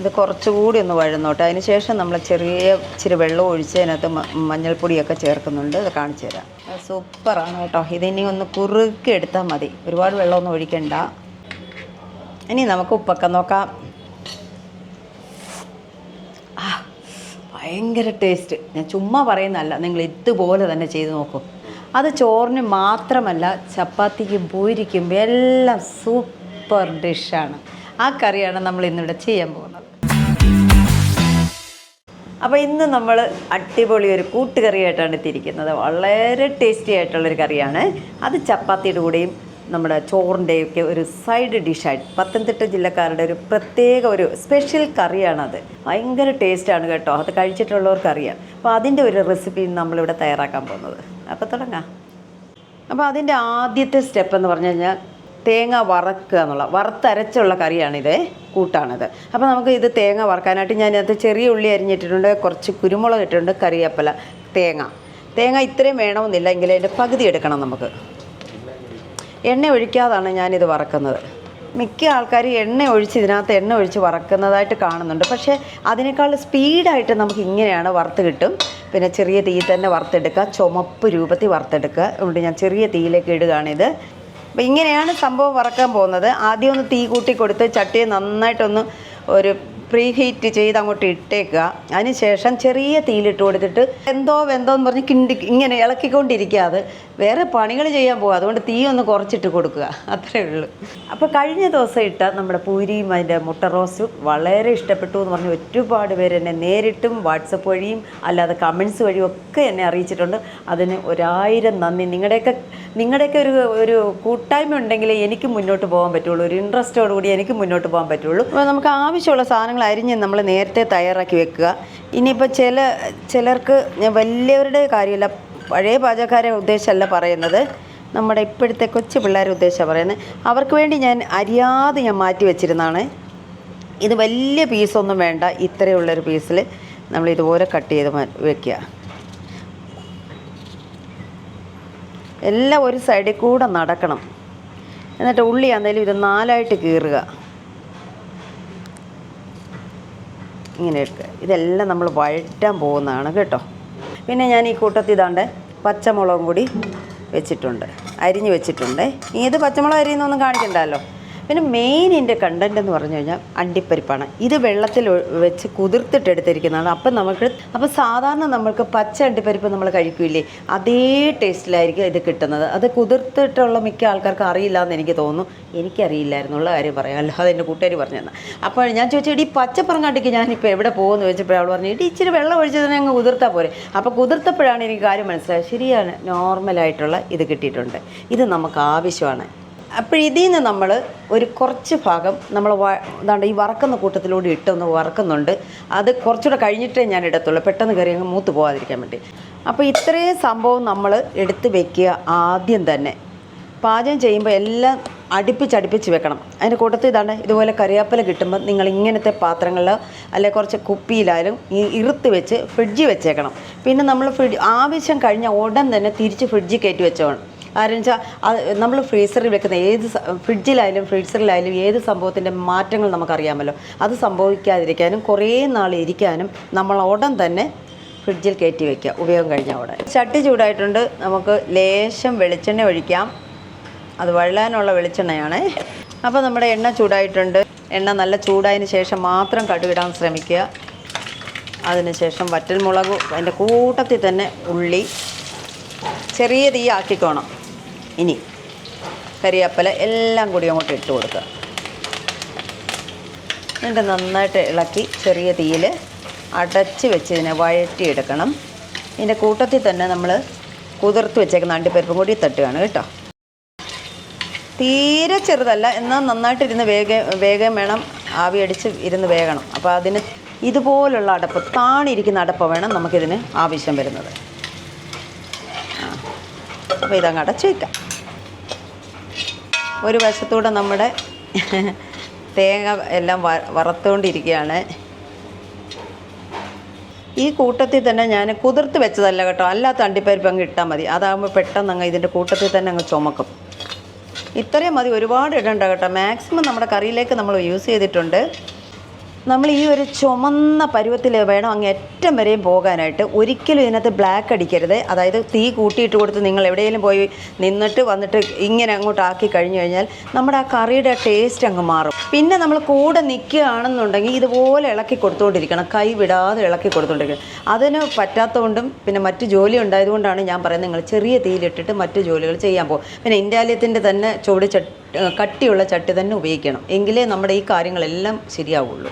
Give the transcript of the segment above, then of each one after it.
ഇത് കുറച്ചുകൂടി ഒന്ന് വഴന്നോട്ടെ. അതിന് ശേഷം നമ്മൾ ചെറിയ ഇച്ചിരി വെള്ളം ഒഴിച്ച് അതിനകത്ത് മഞ്ഞൾപ്പൊടിയൊക്കെ ചേർക്കുന്നുണ്ട്. അത് കാണിച്ചു തരാം. സൂപ്പറാണ് കേട്ടോ. ഇതിനി ഒന്ന് കുറുക്കി എടുത്താൽ മതി. ഒരുപാട് വെള്ളമൊന്നും ഒഴിക്കണ്ട. ഇനി നമുക്ക് ഉപ്പൊക്കെ നോക്കാം. ഭയങ്കര ടേസ്റ്റ്. ഞാൻ ചുമ്മാ പറയുന്നതല്ല. നിങ്ങൾ ഇതുപോലെ തന്നെ ചെയ്ത് നോക്കൂ. അത് ചോറിന് മാത്രമല്ല ചപ്പാത്തിക്കും പൂരിക്കും എല്ലാം സൂപ്പർ ഡിഷാണ്. ആ കറിയാണ് നമ്മൾ ഇന്നിവിടെ ചെയ്യാൻ പോകുന്നത്. അപ്പോൾ ഇന്ന് നമ്മൾ അടിപൊളി ഒരു കൂട്ടുകറിയായിട്ടാണ് എത്തിയിരിക്കുന്നത്. വളരെ ടേസ്റ്റി ആയിട്ടുള്ളൊരു കറിയാണ്. അത് ചപ്പാത്തിയുടെ കൂടെയും നമ്മുടെ ചോറിന്റെയും ഒക്കെ ഒരു സൈഡ് ഡിഷായിട്ട് പത്തനംതിട്ട ജില്ലക്കാരുടെ ഒരു പ്രത്യേക ഒരു സ്പെഷ്യൽ കറിയാണത്. ഭയങ്കര ടേസ്റ്റാണ് കേട്ടോ. അത് കഴിച്ചിട്ടുള്ളവർക്ക് അറിയാം. അപ്പോൾ അതിന്റെ ഒരു റെസിപ്പി നമ്മളിവിടെ തയ്യാറാക്കാൻ പോകുന്നത്. അപ്പോൾ തുടങ്ങാം. അപ്പോൾ അതിന്റെ ആദ്യത്തെ സ്റ്റെപ്പ് എന്ന് പറഞ്ഞു കഴിഞ്ഞാൽ തേങ്ങ വറക്കുക എന്നുള്ള വറുത്തരച്ചുള്ള കറിയാണിത് കൂട്ടാണിത്. അപ്പോൾ നമുക്ക് ഇത് തേങ്ങ വറക്കാനായിട്ട് അതിനകത്ത് ചെറിയ ഉള്ളി അരിഞ്ഞിട്ടിട്ടുണ്ട് കുറച്ച് കുരുമുളക് ഇട്ടിട്ടുണ്ട് കറിയപ്പല തേങ്ങ. തേങ്ങ ഇത്രയും വേണമെന്നില്ല എങ്കിൽ അതിന്റെ പകുതി എടുക്കണം നമുക്ക്. എണ്ണ ഒഴിക്കാതാണ് ഞാനിത് വറക്കുന്നത്. മിക്ക ആൾക്കാർ എണ്ണ ഒഴിച്ച് ഇതിനകത്ത് എണ്ണ ഒഴിച്ച് വറക്കുന്നതായിട്ട് കാണുന്നുണ്ട്. പക്ഷേ അതിനേക്കാൾ സ്പീഡായിട്ട് നമുക്ക് ഇങ്ങനെയാണ് വറുത്ത് കിട്ടും. പിന്നെ ചെറിയ തീ തന്നെ വറുത്തെടുക്കുക ചുമപ്പ് രൂപത്തിൽ വറുത്തെടുക്കുക. അതുകൊണ്ട് ഞാൻ ചെറിയ തീയിലേക്ക് ഇടുകയാണിത്. അപ്പോൾ ഇങ്ങനെയാണ് സംഭവം വറക്കാൻ പോകുന്നത്. ആദ്യം ഒന്ന് തീ കൂട്ടി കൊടുത്ത് ചട്ടിയെ നന്നായിട്ടൊന്ന് ഒരു പ്രീ ഹീറ്റ് ചെയ്ത് അങ്ങോട്ട് ഇട്ടേക്കുക. അതിനുശേഷം ചെറിയ തീയിലിട്ട് കൊടുത്തിട്ട് എന്തോ വെന്തോ എന്ന് പറഞ്ഞ് കിണ്ടി ഇങ്ങനെ ഇളക്കിക്കൊണ്ടിരിക്കാതെ വേറെ പണികൾ ചെയ്യാൻ പോകുക അതുകൊണ്ട് തീ ഒന്ന് കുറച്ചിട്ട് കൊടുക്കുക. അത്രേ ഉള്ളൂ. അപ്പോൾ കഴിഞ്ഞ ദിവസം ഇട്ട നമ്മുടെ പൂരിയും അതിന്റെ മുട്ട റോസ്റ്റും വളരെ ഇഷ്ടപ്പെട്ടു എന്ന് പറഞ്ഞ് ഒരുപാട് പേര് എന്നെ നേരിട്ടും വാട്സപ്പ് വഴിയും അല്ലാതെ കമൻസ് വഴിയും ഒക്കെ എന്നെ അറിയിച്ചിട്ടുണ്ട്. അതിന് ഒരായിരം നന്ദി. നിങ്ങളുടെയൊക്കെ നിങ്ങളുടെയൊക്കെ ഒരു ഒരു കൂട്ടായ്മ ഉണ്ടെങ്കിൽ എനിക്ക് മുന്നോട്ട് പോകാൻ പറ്റുള്ളൂ. ഒരു ഇൻട്രസ്റ്റോട് കൂടി എനിക്ക് മുന്നോട്ട് പോകാൻ പറ്റുള്ളൂ. അപ്പോൾ നമുക്ക് ആവശ്യമുള്ള സാധനങ്ങൾ അരിഞ്ഞ് നമ്മൾ നേരത്തെ തയ്യാറാക്കി വെക്കുക. ഇനിയിപ്പോൾ ചില ചിലർക്ക് ഞാൻ വലിയവരുടെ കാര്യമില്ല പഴയ പാചകക്കാരെ ഉദ്ദേശമല്ല പറയുന്നത്. നമ്മുടെ ഇപ്പോഴത്തെ കൊച്ചു പിള്ളേരെ ഉദ്ദേശമാണ് പറയുന്നത്. അവർക്ക് വേണ്ടി ഞാൻ അറിയാതെ ഞാൻ മാറ്റി വെച്ചിരുന്നതാണ്. ഇത് വലിയ പീസൊന്നും വേണ്ട. ഇത്രയുള്ളൊരു പീസിൽ നമ്മൾ ഇതുപോലെ കട്ട് ചെയ്ത് വെക്കുക. എല്ലാം ഒരു സൈഡിൽ കൂടെ നടക്കണം. എന്നിട്ട് ഉള്ളി ആണെങ്കിലും ഇത് നാലായിട്ട് കീറുക. ഇങ്ങനെ എടുക്കുക. ഇതെല്ലാം നമ്മൾ വഴറ്റാൻ പോകുന്നതാണ് കേട്ടോ. പിന്നെ ഞാൻ ഈ കൂട്ടത്തിൽ ഇതാണ്ട് പച്ചമുളകും കൂടി വെച്ചിട്ടുണ്ട്. അരിഞ്ഞ് വെച്ചിട്ടുണ്ട്. ഇത് പച്ചമുളക് അരിയുന്നൊന്നും കാണിക്കണ്ടല്ലോ. പിന്നെ മെയിൻ ഇതിന്റെ എന്ന് പറഞ്ഞു കഴിഞ്ഞാൽ അണ്ടിപ്പരിപ്പാണ്. ഇത് വെള്ളത്തിൽ വെച്ച് കുതിർത്തിട്ടെടുത്തിരിക്കുന്നതാണ് അപ്പം നമുക്ക് അപ്പം സാധാരണ നമ്മൾക്ക് പച്ച അണ്ടിപ്പരിപ്പ് നമ്മൾ കഴിക്കില്ലേ? അതേ ടേസ്റ്റിലായിരിക്കും ഇത് കിട്ടുന്നത്. അത് കുതിർത്തിട്ടുള്ള മിക്ക ആൾക്കാർക്ക് അറിയില്ല എന്ന് എനിക്ക് തോന്നുന്നു. എനിക്കറിയില്ലായിരുന്നുള്ള കാര്യം പറയാം. അല്ലാതെ എന്റെ കൂട്ടുകാർ പറഞ്ഞു തന്നെ അപ്പോൾ ഞാൻ ചോദിച്ചു ഇടി പച്ചപ്പറങ്ങാട്ടിക്ക് ഞാനിപ്പോൾ എവിടെ പോകുമെന്ന് ചോദിച്ചപ്പോൾ അവൾ പറഞ്ഞു ഇടി ഇച്ചിരി വെള്ളം ഒഴിച്ച് തന്നെ അങ്ങ് കുതിർത്താൽ പോരെ. അപ്പോൾ കുതിർത്തപ്പോഴാണ് എനിക്ക് കാര്യം മനസ്സിലായത്. ശരിയാണ് നോർമലായിട്ടുള്ള ഇത് കിട്ടിയിട്ടുണ്ട്. ഇത് നമുക്ക് ആവശ്യമാണ്. അപ്പോൾ ഇതിൽ നിന്ന് നമ്മൾ ഒരു കുറച്ച് ഭാഗം നമ്മൾ എന്താണ് ഈ വറക്കുന്ന കൂട്ടത്തിലൂടെ ഇട്ടൊന്ന് വറക്കുന്നുണ്ട്. അത് കുറച്ചുകൂടെ കഴിഞ്ഞിട്ടേ ഞാൻ ഇടത്തുള്ളൂ. പെട്ടെന്ന് കയറി അങ്ങ് മൂത്ത് പോകാതിരിക്കാൻ വേണ്ടി. അപ്പോൾ ഇത്രയും സംഭവം നമ്മൾ എടുത്ത് വെക്കുക ആദ്യം തന്നെ. പാചകം ചെയ്യുമ്പോൾ എല്ലാം അടുപ്പിച്ചടുപ്പിച്ച് വെക്കണം. അതിന്റെ കൂട്ടത്തിൽ ഇതാണ് ഇതുപോലെ കറിയാപ്പല കിട്ടുമ്പോൾ നിങ്ങൾ ഇങ്ങനത്തെ പാത്രങ്ങളിൽ അല്ലെങ്കിൽ കുറച്ച് കുപ്പിയിലായാലും ഈ ഇറുത്ത് വെച്ച് ഫ്രിഡ്ജിൽ വെച്ചേക്കണം. പിന്നെ നമ്മൾ ഫ്രിഡ്ജ് ആവശ്യം കഴിഞ്ഞ ഉടൻ തന്നെ തിരിച്ച് ഫ്രിഡ്ജിൽ കയറ്റി വെച്ചോണം. കാരണം വെച്ചാൽ നമ്മൾ ഫ്രീസറിൽ വെക്കുന്ന ഏത് ഫ്രിഡ്ജിലായാലും ഫ്രീസറിലായാലും ഏത് സംഭവത്തിന്റെ മാറ്റങ്ങൾ നമുക്കറിയാമല്ലോ. അത് സംഭവിക്കാതിരിക്കാനും കുറേ നാൾ ഇരിക്കാനും നമ്മൾ ഉടൻ തന്നെ ഫ്രിഡ്ജിൽ കയറ്റി വെക്കുക ഉപയോഗം കഴിഞ്ഞ ഉടൻ ചട്ടി ചൂടായിട്ടുണ്ട്. നമുക്ക് ലേശം വെളിച്ചെണ്ണ ഒഴിക്കാം. അത് വഴലാനുള്ള വെളിച്ചെണ്ണയാണ്. അപ്പോൾ നമ്മുടെ എണ്ണ ചൂടായിട്ടുണ്ട്. എണ്ണ നല്ല ചൂടായതിന് ശേഷം മാത്രം കടുകിടാൻ ശ്രമിക്കുക. അതിനുശേഷം വറ്റൽമുളക് അതിന്റെ കൂട്ടത്തിൽ തന്നെ ഉള്ളി ചെറിയ തീ ആക്കിക്കോണം. ഇനി കരിയാപ്പല എല്ലാം കൂടി അങ്ങോട്ട് ഇട്ട് കൊടുക്കുക. എന്നിട്ട് നന്നായിട്ട് ഇളക്കി ചെറിയ തീയിൽ അടച്ച് വെച്ച് ഇതിനെ വഴറ്റിയെടുക്കണം. ഇതിന്റെ കൂട്ടത്തിൽ തന്നെ നമ്മൾ കുതിർത്ത് വെച്ചേക്കുന്ന അണ്ടിപ്പരിപ്പും കൂടി തട്ടുകയാണ് കേട്ടോ. തീരെ ചെറുതല്ല എന്നാൽ നന്നായിട്ട് ഇരുന്ന് വേഗ വേഗം വേണം ആവി അടിച്ച് ഇരുന്ന് വേഗണം അപ്പോൾ അതിന് ഇതുപോലുള്ള അടപ്പ് താണിരിക്കുന്ന അടപ്പ് വേണം നമുക്കിതിന് ആവശ്യം വരുന്നത്. അപ്പോൾ ഇതങ്ങ് അടച്ച് വയ്ക്കാം. ഒരു വശത്തൂടെ നമ്മുടെ തേങ്ങ എല്ലാം വറുത്തുകൊണ്ടിരിക്കുകയാണ് ഈ കൂട്ടത്തിൽ തന്നെ ഞാൻ കുതിർത്ത് വെച്ചതല്ല കേട്ടോ. അല്ലാത്ത അണ്ടിപ്പരിപ്പ് അങ്ങ് ഇട്ടാൽ മതി. അതാകുമ്പോൾ പെട്ടെന്ന് അങ്ങ് ഇതിന്റെ കൂട്ടത്തിൽ തന്നെ അങ്ങ് ചുമക്കും. ഇത്രയും മതി. ഒരുപാട് ഇടണ്ട കേട്ടോ. മാക്സിമം നമ്മുടെ കറിയിലേക്ക് നമ്മൾ യൂസ് ചെയ്തിട്ടുണ്ട്. നമ്മൾ ഈ ഒരു ചുമന്ന പരുവത്തിൽ വേണം അങ്ങ് ഏറ്റം വരെയും പോകാനായിട്ട്. ഒരിക്കലും ഇതിനകത്ത് ബ്ലാക്ക് അടിക്കരുത്. അതായത് തീ കൂട്ടിയിട്ട് കൊടുത്ത് നിങ്ങൾ എവിടെയെങ്കിലും പോയി നിന്നിട്ട് വന്നിട്ട് ഇങ്ങനെ അങ്ങോട്ട് ആക്കി കഴിഞ്ഞു കഴിഞ്ഞാൽ നമ്മുടെ ആ കറിയുടെ ടേസ്റ്റ് അങ്ങ് മാറും. പിന്നെ നമ്മൾ കൂടെ നിൽക്കുകയാണെന്നുണ്ടെങ്കിൽ ഇതുപോലെ ഇളക്കി കൊടുത്തുകൊണ്ടിരിക്കണം കൈ വിടാതെ ഇളക്കി കൊടുത്തുകൊണ്ടിരിക്കണം അതിന് പറ്റാത്തതുകൊണ്ടും പിന്നെ മറ്റു ജോലി ഉണ്ടായതുകൊണ്ടാണ് ഞാൻ പറയുന്നത് നിങ്ങൾ ചെറിയ തീയിലിട്ടിട്ട് മറ്റു ജോലികൾ ചെയ്യാൻ പോകും. പിന്നെ ഇൻഡാലിയത്തിന്റെ തന്നെ ചുവട് കട്ടിയുള്ള ചട്ടി തന്നെ ഉപയോഗിക്കണം. എങ്കിലേ നമ്മുടെ ഈ കാര്യങ്ങളെല്ലാം ശരിയാവുള്ളൂ.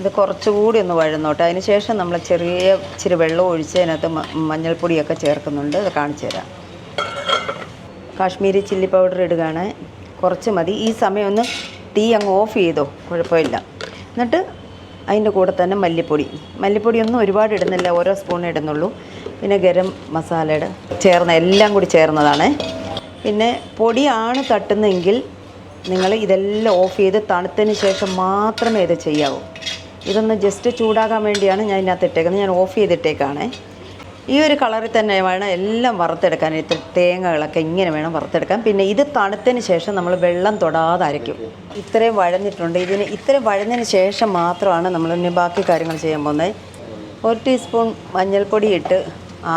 ഇത് കുറച്ചുകൂടി ഒന്ന് വഴന്നോട്ടെ. അതിന് ശേഷം നമ്മൾ ചെറിയ ഇച്ചിരി വെള്ളം ഒഴിച്ച് അതിനകത്ത് മഞ്ഞൾപ്പൊടിയൊക്കെ ചേർക്കുന്നുണ്ട്. അത് കാണിച്ചു തരാം. കാശ്മീരി ചില്ലി പൗഡർ ഇടുകയാണ്. കുറച്ച് മതി. ഈ സമയം ഒന്ന് തീ അങ്ങ് ഓഫ് ചെയ്തോ? കുഴപ്പമില്ല. എന്നിട്ട് അതിന്റെ കൂടെ തന്നെ മല്ലിപ്പൊടി. മല്ലിപ്പൊടി ഒന്നും ഒരുപാട് ഇടുന്നില്ല. ഓരോ സ്പൂൺ ഇടുന്നുള്ളൂ. പിന്നെ ഗരം മസാലയുടെ ചേർന്ന എല്ലാം കൂടി ചേർന്നതാണ്. പിന്നെ പൊടിയാണ് തട്ടുന്നതെങ്കിൽ നിങ്ങൾ ഇതെല്ലാം ഓഫ് ചെയ്ത് തണുത്തതിന് ശേഷം മാത്രമേ ഇത് ചെയ്യാവൂ. ഇതൊന്ന് ജസ്റ്റ് ചൂടാകാൻ വേണ്ടിയാണ് ഞാൻ ഇതിനകത്ത് ഇട്ടേക്കുന്നത്. ഞാൻ ഓഫ് ചെയ്തിട്ടേക്കാണ്. ഈ ഒരു കളറിൽ തന്നെ വേണം എല്ലാം വറുത്തെടുക്കാൻ. തേങ്ങകളൊക്കെ ഇങ്ങനെ വേണം വറുത്തെടുക്കാൻ. പിന്നെ ഇത് തണുത്തതിന് ശേഷം നമ്മൾ വെള്ളം തൊടാതെ അരയ്ക്കും. ഇത്രയും വഴഞ്ഞിട്ടുണ്ട് ഇതിന് ഇത്രയും വഴഞ്ഞതിന് ശേഷം മാത്രമാണ് നമ്മൾ ഇനി ബാക്കി കാര്യങ്ങൾ ചെയ്യാൻ പോകുന്നത്. ഒരു ടീസ്പൂൺ മഞ്ഞൾപ്പൊടി ഇട്ട്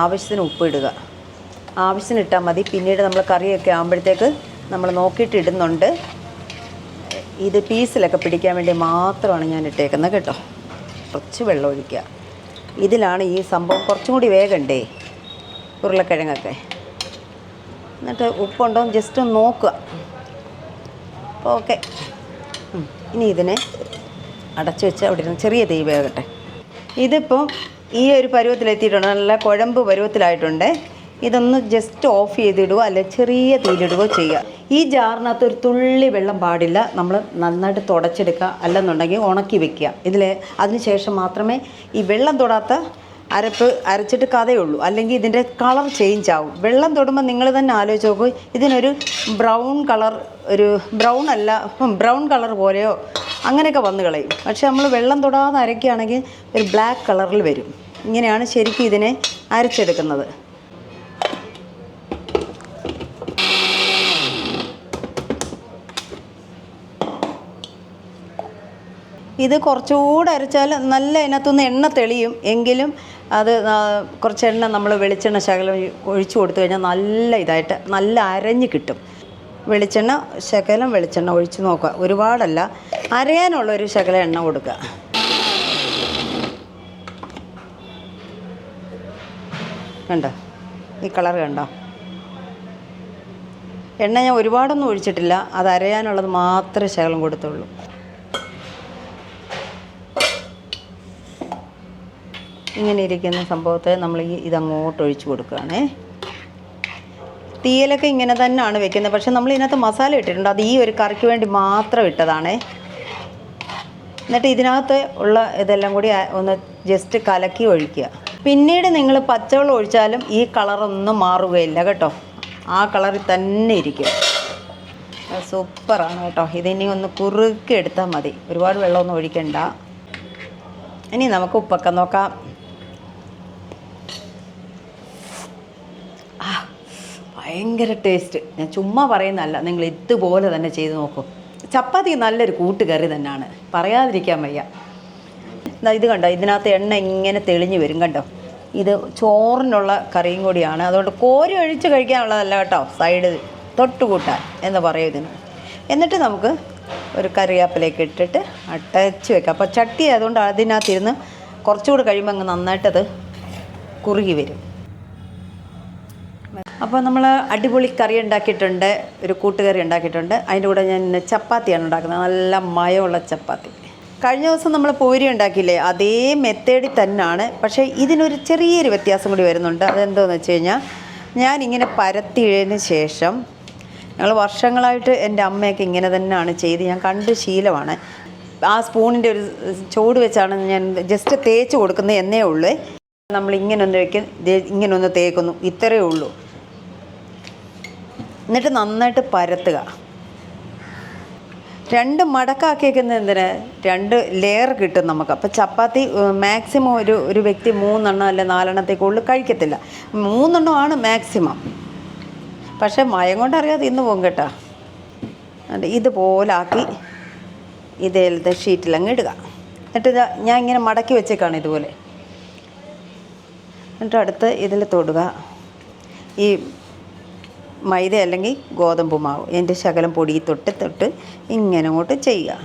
ആവശ്യത്തിന് ഉപ്പ് ഇടുക. ആവശ്യത്തിന് ഇട്ടാൽ മതി. പിന്നീട് നമ്മൾ കറിയൊക്കെ ആകുമ്പോഴത്തേക്ക് നമ്മൾ നോക്കിയിട്ട് ഇടുന്നുണ്ട് ഇത് പീസിലൊക്കെ പിടിക്കാൻ വേണ്ടി മാത്രമാണ് ഞാൻ ഇട്ടേക്കുന്നത് കേട്ടോ. കുറച്ച് വെള്ളം ഒഴിക്കുക. ഇതിലാണ് ഈ സംഭവം കുറച്ചും കൂടി വേഗണ്ടേ ഉരുളക്കിഴങ്ങൊക്കെ. എന്നിട്ട് ഉപ്പുണ്ടോ ജസ്റ്റ് ഒന്ന് നോക്കുക. ഓക്കെ. ഇനി ഇതിനെ അടച്ചു വെച്ച് അവിടെ ഇരുന്ന് ചെറിയ തീ വേകട്ടെ. ഇതിപ്പം ഈ ഒരു പരുവത്തിലെത്തിയിട്ടുണ്ട്. നല്ല കുഴമ്പ് പരുവത്തിലായിട്ടുണ്ട്. ഇതൊന്ന് ജസ്റ്റ് ഓഫ് ചെയ്തിടുകയോ അല്ലെ ചെറിയ തീയിലിടുകയോ ചെയ്യുക. ഈ ജാറിനകത്ത് ഒരു തുള്ളി വെള്ളം പാടില്ല. നമ്മൾ നന്നായിട്ട് തുടച്ചെടുക്കുക. അല്ലെന്നുണ്ടെങ്കിൽ ഉണക്കി വെക്കുക. ഇതിൽ അതിന് ശേഷം മാത്രമേ ഈ വെള്ളം തൊടാത്ത അരപ്പ് അരച്ചിട്ട് കഥയുള്ളൂ. അല്ലെങ്കിൽ ഇതിന്റെ കളർ ചേഞ്ച് ആവും. വെള്ളം തൊടുമ്പോൾ നിങ്ങൾ തന്നെ ആലോചിച്ച് നോക്കൂ. ഇതിനൊരു ബ്രൗൺ കളർ ഒരു ബ്രൗൺ അല്ല ബ്രൗൺ കളർ പോലെയോ അങ്ങനെയൊക്കെ വന്ന് കളയും. പക്ഷേ നമ്മൾ വെള്ളം തൊടാതെ അരയ്ക്കുകയാണെങ്കിൽ ഒരു ബ്ലാക്ക് കളറിൽ വരും. ഇങ്ങനെയാണ് ശരിക്കും ഇതിനെ അരച്ചെടുക്കുന്നത്. ഇത് കുറച്ചുകൂടെ അരച്ചാൽ നല്ല അതിനകത്തുനിന്ന് എണ്ണ തെളിയും. എങ്കിലും അത് കുറച്ച് എണ്ണ നമ്മൾ വെളിച്ചെണ്ണ ശകലം ഒഴിച്ചു കൊടുത്തു കഴിഞ്ഞാൽ നല്ല ഇതായിട്ട് നല്ല അരഞ്ഞ് കിട്ടും. വെളിച്ചെണ്ണ ശകലം വെളിച്ചെണ്ണ ഒഴിച്ച് നോക്കുക. ഒരുപാടല്ല അരയാനുള്ള ഒരു ശകലം എണ്ണ കൊടുക്കുക. കണ്ടോ? ഈ കളർ കണ്ടോ? എണ്ണ ഞാൻ ഒരുപാടൊന്നും ഒഴിച്ചിട്ടില്ല. അത് അരയാനുള്ളത് മാത്രമേ ശകലം കൊടുത്തുള്ളൂ. ഇങ്ങനെ ഇരിക്കുന്ന സംഭവത്തെ നമ്മൾ ഈ ഇതങ്ങോട്ട് ഒഴിച്ചു കൊടുക്കുകയാണേ. തീയലൊക്കെ ഇങ്ങനെ തന്നെയാണ് വെക്കുന്നത്. പക്ഷെ നമ്മൾ ഇതിനകത്ത് മസാല ഇട്ടിട്ടുണ്ട്. അത് ഈ ഒരു കറിക്ക് വേണ്ടി മാത്രം ഇട്ടതാണേ. എന്നിട്ട് ഇതിനകത്ത് ഉള്ള ഇതെല്ലാം കൂടി ഒന്ന് ജസ്റ്റ് കലക്കി ഒഴിക്കുക. പിന്നീട് നിങ്ങൾ പച്ചവെള്ളം ഒഴിച്ചാലും ഈ കളറൊന്നും മാറുകയില്ല കേട്ടോ. ആ കളറിൽ തന്നെ ഇരിക്കും. സൂപ്പറാണ് കേട്ടോ. ഇതിനി ഒന്ന് കുറുക്കി എടുത്താൽ മതി. ഒരുപാട് വെള്ളമൊന്നും ഒഴിക്കണ്ട. ഇനി നമുക്ക് ഉപ്പൊക്കെ നോക്കാം. ഭയങ്കര ടേസ്റ്റ് ഞാൻ ചുമ്മാ പറയുന്നതല്ല നിങ്ങൾ ഇതുപോലെ തന്നെ ചെയ്ത് നോക്കൂ. ചപ്പാത്തി നല്ലൊരു കൂട്ടുകറി തന്നെയാണ്. പറയാതിരിക്കാൻ വയ്യ. ഇത് കണ്ടോ? ഇതിനകത്ത് എണ്ണ ഇങ്ങനെ തെളിഞ്ഞു വരും കണ്ടോ? ഇത് ചോറിനുള്ള കറിയും കൂടിയാണ്. അതുകൊണ്ട് കോരി ഒഴിച്ച് കഴിക്കാനുള്ളതല്ല കേട്ടോ സൈഡ് തൊട്ടുകൂട്ടാൻ എന്ന് പറയും ഇതിന്. എന്നിട്ട് നമുക്ക് ഒരു കറിവേപ്പിലേക്ക് ഇട്ടിട്ട് അടച്ച് വെക്കാം. അപ്പോൾ ചട്ടി ആയതുകൊണ്ട് അതിനകത്തിരുന്ന് കുറച്ചുകൂടി കഴിയുമ്പോൾ അങ്ങ് നന്നായിട്ടത് കുറുകി വരും. അപ്പോൾ നമ്മൾ അടിപൊളി കറി ഉണ്ടാക്കിയിട്ടുണ്ട് ഒരു കൂട്ടുകറി ഉണ്ടാക്കിയിട്ടുണ്ട്. അതിന്റെ കൂടെ ഞാൻ ചപ്പാത്തിയാണ് ഉണ്ടാക്കുന്നത്. നല്ല മയമുള്ള ചപ്പാത്തി. കഴിഞ്ഞ ദിവസം നമ്മൾ പൂരി ഉണ്ടാക്കിയില്ലേ അതേ മെത്തേഡിൽ തന്നെയാണ് പക്ഷേ ഇതിനൊരു ചെറിയൊരു വ്യത്യാസം കൂടി വരുന്നുണ്ട്. അതെന്തോന്ന് വെച്ച് കഴിഞ്ഞാൽ ഞാനിങ്ങനെ പരത്തിയതിന് ശേഷം ഞങ്ങൾ വർഷങ്ങളായിട്ട് എന്റെ അമ്മയൊക്കെ ഇങ്ങനെ തന്നെയാണ് ചെയ്ത്. ഞാൻ കണ്ട് ശീലമാണ്. ആ സ്പൂണിന്റെ ഒരു ചൂട് വെച്ചാണ് ഞാൻ ജസ്റ്റ് തേച്ച് കൊടുക്കുന്നത് എന്നേ ഉള്ളൂ. നമ്മൾ ഇങ്ങനെ ഒന്ന് വയ്ക്കും ഇങ്ങനെ ഒന്ന് തേക്കുന്നു. ഇത്രയേ ഉള്ളൂ. എന്നിട്ട് നന്നായിട്ട് പരത്തുക. രണ്ട് മടക്കാക്കിയേക്കുന്നത് എന്തിന്? രണ്ട് ലെയർ കിട്ടും നമുക്ക്. അപ്പോൾ ചപ്പാത്തി മാക്സിമം ഒരു ഒരു വ്യക്തി മൂന്നെണ്ണം അല്ലെ കൂടുതൽ കഴിക്കത്തില്ല. മൂന്നെണ്ണമാണ് മാക്സിമം പക്ഷേ മയം കൊണ്ട് അറിയാതെ ഇന്ന് പോകും കേട്ടോ. ഇതുപോലാക്കി ഇതേലത്തെ ഷീറ്റിലങ്ങ് ഇടുക. എന്നിട്ട് ഞാൻ ഇങ്ങനെ മടക്കി വെച്ചേക്കാണ് ഇതുപോലെ. എന്നിട്ട് അടുത്ത് ഇതിൽ തൊടുക. ഈ മൈദ അല്ലെങ്കിൽ ഗോതമ്പ് മാവ് എന്റെ ശകലം പൊടി തൊട്ട് തൊട്ട് ഇങ്ങനെ അങ്ങോട്ട് ചെയ്യുക.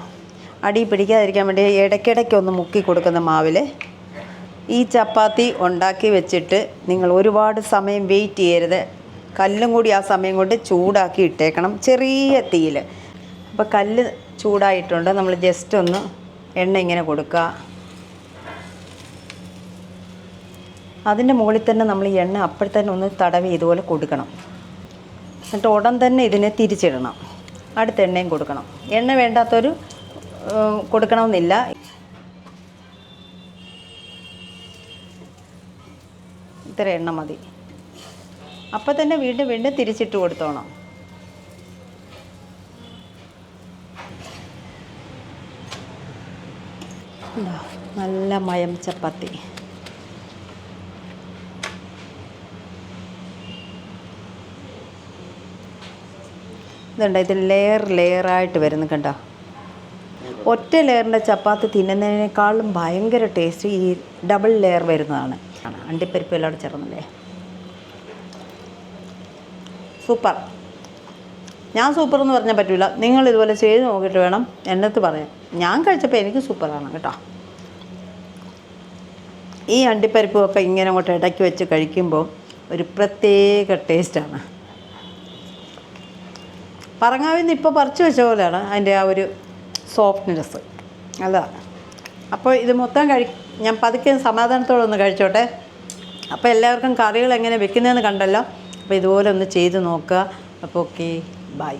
അടി പിടിക്കാതിരിക്കാൻ വേണ്ടി ഇടയ്ക്കിടയ്ക്ക് ഒന്ന് മുക്കി കൊടുക്കുന്ന മാവിൽ ഈ ചപ്പാത്തി ഉണ്ടാക്കി വെച്ചിട്ട് നിങ്ങൾ ഒരുപാട് സമയം വെയിറ്റ് ചെയ്യരുത്. കല്ലും കൂടി ആ സമയം കൊണ്ട് ചൂടാക്കി ഇട്ടേക്കണം ചെറിയ തീയിൽ അപ്പോൾ കല്ല് ചൂടായിട്ടുണ്ട്. നമ്മൾ ജസ്റ്റ് ഒന്ന് എണ്ണ ഇങ്ങനെ കൊടുക്കുക. അതിന്റെ മുകളിൽ തന്നെ നമ്മൾ ഈ എണ്ണ അപ്പോഴത്തന്നെ ഒന്ന് തടവി ഇതുപോലെ കൊടുക്കണം. എന്നിട്ട് ഉടൻ തന്നെ ഇതിനെ തിരിച്ചിടണം. അടുത്ത എണ്ണയും കൊടുക്കണം. എണ്ണ വേണ്ടാത്തൊരു കൊടുക്കണമെന്നില്ല. ഇത്ര എണ്ണ മതി. അപ്പം തന്നെ വീണ്ടും വീണ്ടും തിരിച്ചിട്ട് കൊടുത്തോണം. നല്ല മയം ചപ്പാത്തി. ഇതുണ്ട് ഇത് ലെയർ ലെയറായിട്ട് വരുന്നു കണ്ടോ? ഒറ്റ ലെയറിന്റെ ചപ്പാത്തി തിന്നുന്നതിനേക്കാളും ഭയങ്കര ടേസ്റ്റ് ഈ ഡബിൾ ലെയർ വരുന്നതാണ്. അണ്ടിപ്പരിപ്പ് എല്ലാം ചേർന്നല്ലേ? സൂപ്പർ ഞാൻ സൂപ്പർ എന്ന് പറഞ്ഞാൽ പറ്റില്ല നിങ്ങൾ ഇതുപോലെ ചെയ്ത് നോക്കിയിട്ട് വേണം എന്നത്ത് പറയാം ഞാൻ കഴിച്ചപ്പോൾ എനിക്ക് സൂപ്പറാണ് കേട്ടോ. ഈ അണ്ടിപ്പരിപ്പും ഒക്കെ ഇങ്ങനെ അങ്ങോട്ട് ഇടയ്ക്ക് വെച്ച് കഴിക്കുമ്പോൾ ഒരു പ്രത്യേക ടേസ്റ്റാണ് പറങ്ങാവിൽ നിന്ന് ഇപ്പോൾ പറിച്ചു വെച്ച പോലെയാണ് അതിന്റെ ആ ഒരു സോഫ്റ്റ്നെസ് അല്ല അപ്പോൾ ഇത് മൊത്തം കഴി ഞാൻ പതുക്കെ സമാധാനത്തോടെ ഒന്ന് കഴിച്ചോട്ടെ. അപ്പോൾ എല്ലാവർക്കും കറികൾ എങ്ങനെ വെക്കുന്നതെന്ന് കണ്ടല്ലോ. അപ്പോൾ ഇതുപോലെ ഒന്ന് ചെയ്ത് നോക്കുക. അപ്പോൾ ഓക്കെ ബൈ